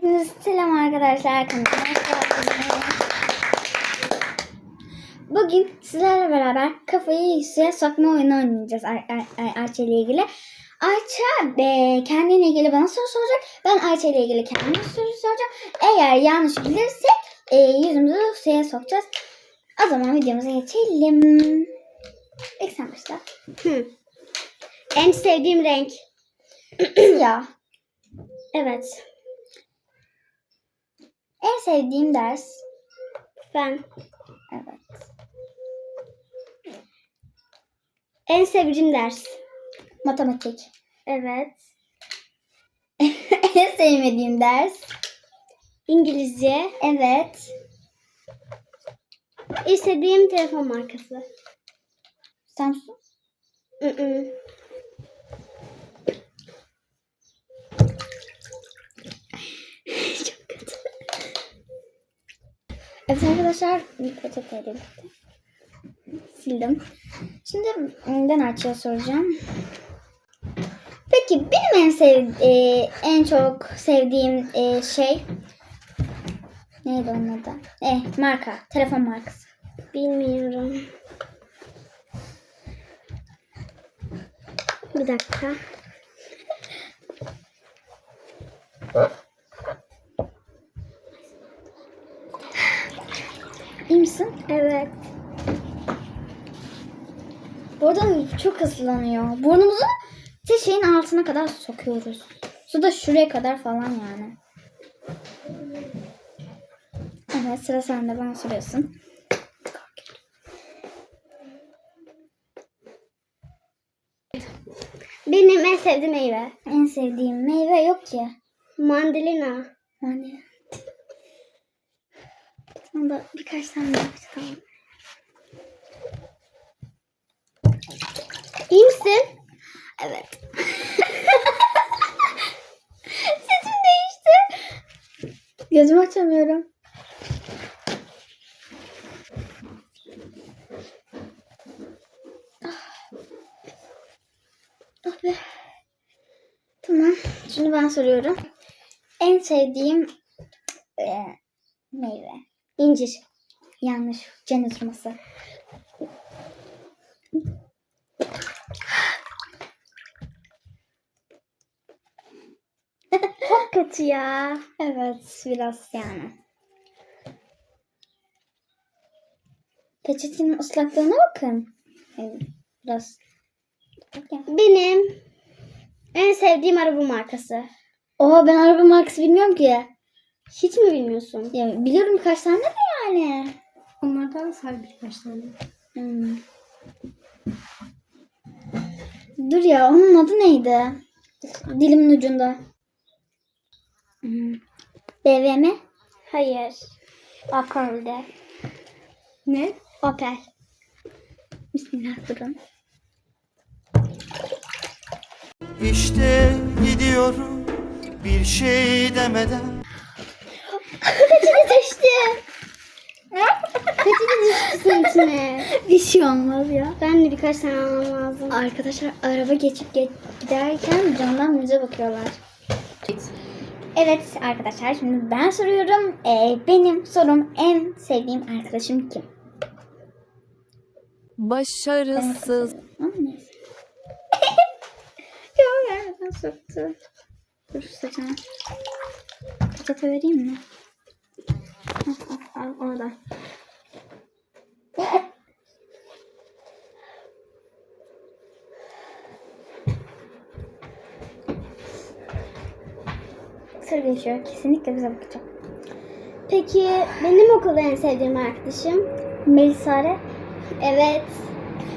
Hepinize selam arkadaşlar. Kanalıma hoş geldiniz. Bugün sizlerle beraber kafayı suya sokma oyunu oynayacağız Ay- Ay- Ay- Ayça ile ilgili. Ayça e, kendiyle ilgili bana soru soracak. Ben Ayça ile ilgili kendime soru soracağım. Eğer yanlış bilirsek e, yüzümüzü suya sokacağız. O zaman videomuza geçelim. İlk sen başla. Hı. En sevdiğim renk. ya. Evet. En sevdiğim ders. Ben. Evet. En sevdiğim ders. Matematik. Evet. en sevmediğim ders. İngilizce. Evet. İstediğim telefon markası. Samsung. Hı-hı. Evet arkadaşlar peçeteyle birlikte sildim. Şimdi ben Ayça'ya soracağım. Peki benim en sev e, en çok sevdiğim e, şey neydi onun adı? E, marka, telefon markası. Bilmiyorum. Bir dakika. İyi misin? Evet. Bu arada çok ıslanıyor. Burnumuzu işte şeyin altına kadar sokuyoruz. Su da şuraya kadar falan yani. Evet sıra sende bana soruyorsun. Benim en sevdiğim meyve. En sevdiğim meyve yok ki. Mandalina. Yani. Sana da birkaç tane daha tamam. İyi misin? Evet. Sesim değişti. Gözümü açamıyorum. Ah be. Tamam. Şimdi ben soruyorum. En sevdiğim e, meyve. İncir. Yanlış. Cennet hurması. Çok kötü ya. Evet. Biraz yani. Peçetenin ıslaklığına bakın. Biraz. Benim en sevdiğim araba markası. Oha ben araba markası bilmiyorum ki. Hiç mi bilmiyorsun? Ya biliyorum birkaç tane de yani. Onlardan say birkaç tane. Hmm. Dur ya onun adı neydi? Dilimin ucunda. Hmm. BVM? Hayır. Opel'de. Ne? Opel. Bismillah durun. İşte gidiyorum bir şey demeden Peçete düştü. Peçete düştü senin içine. Bir şey olmaz ya. Ben de birkaç tane almam lazım. Arkadaşlar araba geçip ge- giderken camdan bize bakıyorlar. Evet arkadaşlar şimdi ben soruyorum. Ee, benim sorum en sevdiğim arkadaşım kim? Başarısız. Ama neyse. ya nereden soktu? Dur saçına. Peçete vereyim mi? Al, al, al orada. Sıra geçiyor. Kesinlikle bize bakacak. Peki benim okulda en sevdiğim arkadaşım? Melisare. Evet.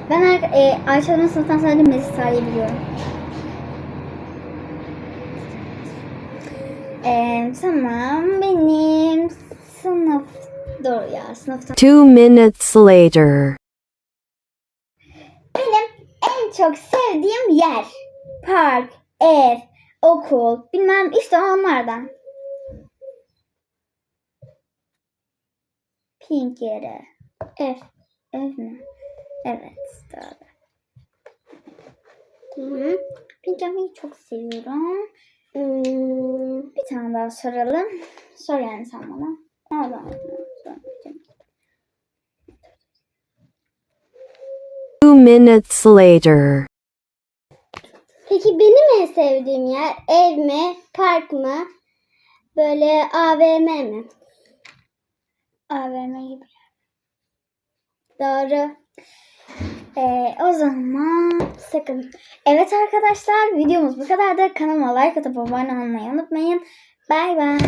Ben e, Ayşe'nin sınıftan sadece Melisare'yi biliyorum. Ee, tamam benim doğru ya sınıfta Two minutes later. benim en çok sevdiğim yer park ev okul bilmem işte onlardan pink yeri ev ev mi evet doğru Hı -hı. pink yapmayı çok seviyorum Hmm, Bir tane daha soralım. Sor yani sen bana. O zaman sor. Two minutes later. Peki benim en sevdiğim yer ev mi, park mı, böyle AVM mi? AVM gibi. Doğru. Ee, o zaman Sakın. evet arkadaşlar videomuz bu kadardı. Kanalıma like atıp abone olmayı unutmayın. Bay bay.